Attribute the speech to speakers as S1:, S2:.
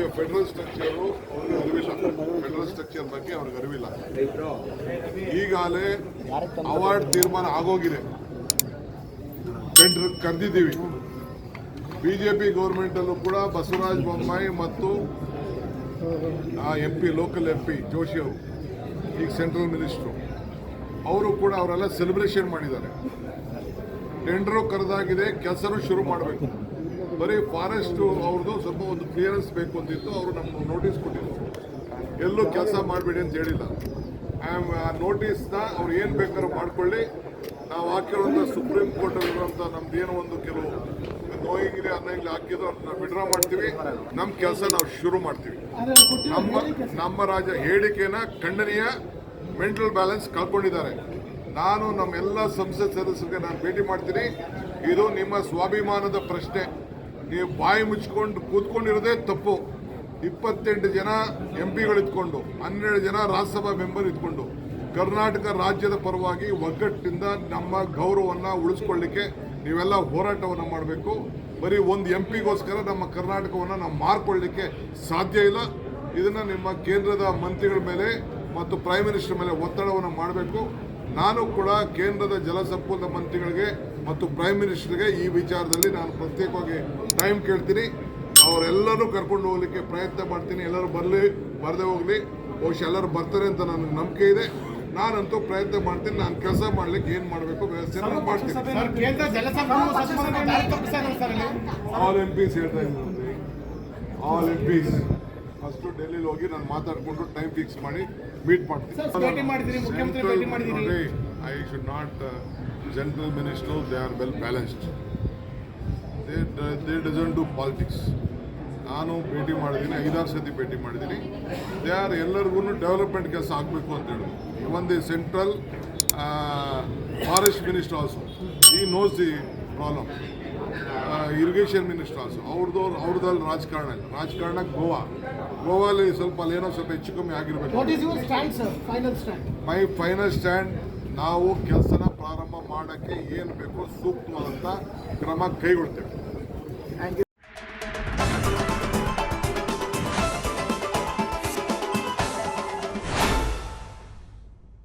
S1: ಅವ್ರಿಗೆ federal structure ಅವ್ರಿಗೆ ಅರಿವಿಲ್ಲ ಫೆಡರಲ್ ಸ್ಟ್ರಕ್ಚರ್ ಬಗ್ಗೆ ಅವ್ರಿಗೆ ಅರಿವಿಲ್ಲ. ಈಗಾಗಲೇ ಅವಾರ್ಡ್ ತೀರ್ಮಾನ ಆಗೋಗಿದೆ. ಟೆಂಡರ್ ಕರೆದಿದ್ದೀವಿ. ಪಿ ಗೌರ್ಮೆಂಟಲ್ಲೂ ಕೂಡ ಬಸವರಾಜ್ ಬೊಮ್ಮಾಯಿ ಮತ್ತು M P local M P Joshi ಅವರು, ಈಗ ಸೆಂಟ್ರಲ್ ಮಿನಿಸ್ಟ್ರು ಅವರು ಕೂಡ ಅವರೆಲ್ಲ ಸೆಲೆಬ್ರೇಷನ್ ಮಾಡಿದ್ದಾರೆ. ಟೆಂಡರು ಕರೆದಾಗಿದೆ, ಕೆಲಸನೂ ಶುರು ಮಾಡಬೇಕು. ಬರೀ ಫಾರೆಸ್ಟ್ ಅವ್ರದ್ದು ಸ್ವಲ್ಪ ಒಂದು ಕ್ಲಿಯರೆನ್ಸ್ ಬೇಕು ಅಂತಿತ್ತು, ಅವರು ನಮ್ಮ ನೋಟಿಸ್ ಕೊಟ್ಟಿದ್ರು. ಎಲ್ಲೂ ಕೆಲಸ ಮಾಡಬೇಡಿ ಅಂತ ಹೇಳಿಲ್ಲ. ಆ ನೋಟಿಸ್ನ ಅವ್ರು ಏನು ಬೇಕಾದ್ರೂ ಮಾಡ್ಕೊಳ್ಳಿ. ನಾವು ಹಾಕಿರೋಂಥ ಸುಪ್ರೀಂ ಕೋರ್ಟಲ್ಲಿರುವಂಥ ನಮ್ದು ಏನೋ ಒಂದು ಕೆಲವು ನೋಯಿಂಗಿರಿ ಅನ್ನ ಇಲ್ಲಿ ಹಾಕಿದ್ರು, ಅದನ್ನ ವಿಡ್ರಾ ಮಾಡ್ತೀವಿ. ನಮ್ಮ ಕೆಲಸ ನಾವು ಶುರು ಮಾಡ್ತೀವಿ. ನಮ್ಮ ನಮ್ಮ ರಾಜ ಹೇಳಿಕೆನ ಖಂಡನೀಯ ಮೆಂಟಲ್ ಬ್ಯಾಲೆನ್ಸ್ ಕಳ್ಕೊಂಡಿದ್ದಾರೆ. ನಾನು ನಮ್ಮೆಲ್ಲ ಸಂಸತ್ ಸದಸ್ಯರಿಗೆ ನಾನು ಭೇಟಿ ಮಾಡ್ತೀನಿ. ಇದು ನಿಮ್ಮ ಸ್ವಾಭಿಮಾನದ ಪ್ರಶ್ನೆ. ನೀವು ಬಾಯಿ ಮುಚ್ಕೊಂಡು ಕೂತ್ಕೊಂಡಿರೋದೇ ತಪ್ಪು. ಇಪ್ಪತ್ತೆಂಟು ಜನ ಎಂ ಪಿಗಳು ಇದ್ಕೊಂಡು ಹನ್ನೆರಡು ಜನ ರಾಜ್ಯಸಭಾ ಮೆಂಬರ್ ಇದ್ಕೊಂಡು, ಕರ್ನಾಟಕ ರಾಜ್ಯದ ಪರವಾಗಿ ಒಗ್ಗಟ್ಟಿಂದ ನಮ್ಮ ಗೌರವವನ್ನು ಉಳಿಸ್ಕೊಳ್ಳಿಕ್ಕೆ ನೀವೆಲ್ಲ ಹೋರಾಟವನ್ನು ಮಾಡಬೇಕು. ಬರೀ ಒಂದು ಎಂ ಪಿಗೋಸ್ಕರ ನಮ್ಮ ಕರ್ನಾಟಕವನ್ನು ನಾವು ಮಾರ್ಕೊಳ್ಳಿಕ್ಕೆ ಸಾಧ್ಯ ಇಲ್ಲ. ಇದನ್ನು ನಿಮ್ಮ ಕೇಂದ್ರದ ಮಂತ್ರಿಗಳ ಮೇಲೆ ಮತ್ತು ಪ್ರೈಮ್ ಮಿನಿಸ್ಟರ್ ಮೇಲೆ ಒತ್ತಡವನ್ನು ಮಾಡಬೇಕು. ನಾನು ಕೂಡ ಕೇಂದ್ರದ ಜಲಸಂಪನ್ಮೂಲ ಮಂತ್ರಿಗಳಿಗೆ ಮತ್ತು ಪ್ರೈಮ್ ಮಿನಿಸ್ಟರ್ಗೆ ಈ ವಿಚಾರದಲ್ಲಿ ನಾನು ಪ್ರತ್ಯೇಕವಾಗಿ ಟೈಮ್ ಕೇಳ್ತೀನಿ. ಅವರೆಲ್ಲರೂ ಕರ್ಕೊಂಡು ಹೋಗ್ಲಿಕ್ಕೆ ಪ್ರಯತ್ನ ಮಾಡ್ತೀನಿ. ಎಲ್ಲರೂ ಬರಲಿ ಬರದೇ ಹೋಗಲಿ. ಬಹುಶಃ ಎಲ್ಲರೂ ಬರ್ತಾರೆ ಅಂತ ನನಗೆ ನಂಬಿಕೆ ಇದೆ. ನಾನಂತೂ ಪ್ರಯತ್ನ ಮಾಡ್ತೀನಿ. ನಾನು ಕೆಲಸ ಮಾಡ್ಲಿಕ್ಕೆ ಏನು ಮಾಡಬೇಕು ವ್ಯವಸ್ಥೆ ಮಾಡ್ತೀನಿ. ಆಲ್ ಎಂ ಪಿಸ್ ಹೇಳ್ತಾ ಇದ್ದೀನಿ ಆಲ್ ಎಂ ಪಿಸ್ ಫಸ್ಟು ಡೆಲ್ಲಿಲಿ ಹೋಗಿ ನಾನು ಮಾತಾಡ್ಕೊಂಡು ಟೈಮ್ ಫಿಕ್ಸ್ ಮಾಡಿ ಮೀಟ್ ಮಾಡ್ತೀನಿ. I should not central minister they are well balanced they they doesn't do politics ನಾನು ಭೇಟಿ ಮಾಡಿದ್ದೀನಿ ಐದಾರು ಸತಿ ಭೇಟಿ ಮಾಡಿದ್ದೀನಿ. ದೇ ಆರ್ ಎಲ್ಲರಿಗೂ ಡೆವಲಪ್ಮೆಂಟ್ ಕೆಲಸ ಆಗಬೇಕು ಅಂತ ಹೇಳಿ even the central forest minister also he knows the problem irrigation minister also ಅವ್ರದ್ದು ಅವ್ರದ್ದಲ್ಲಿ ರಾಜಕಾರಣ ಇಲ್ಲ. ರಾಜಕಾರಣ ಗೋವಾ. ಗೋವಾಲಿ ಸ್ವಲ್ಪ ಅಲ್ಲಿ ಏನೋ ಸ್ವಲ್ಪ ಹೆಚ್ಚು ಕಮ್ಮಿ ಆಗಿರ್ಬೇಕು. ಮೈ ಫೈನಲ್ ಸ್ಟ್ಯಾಂಡ್ ನಾವು ಕೆಲಸನ ಪ್ರಾರಂಭ ಮಾಡೋಕ್ಕೆ ಏನು ಬೇಕೋ ಸೂಕ್ತವಾದಂಥ ಕ್ರಮ ಕೈಗೊಳ್ತೇವೆ.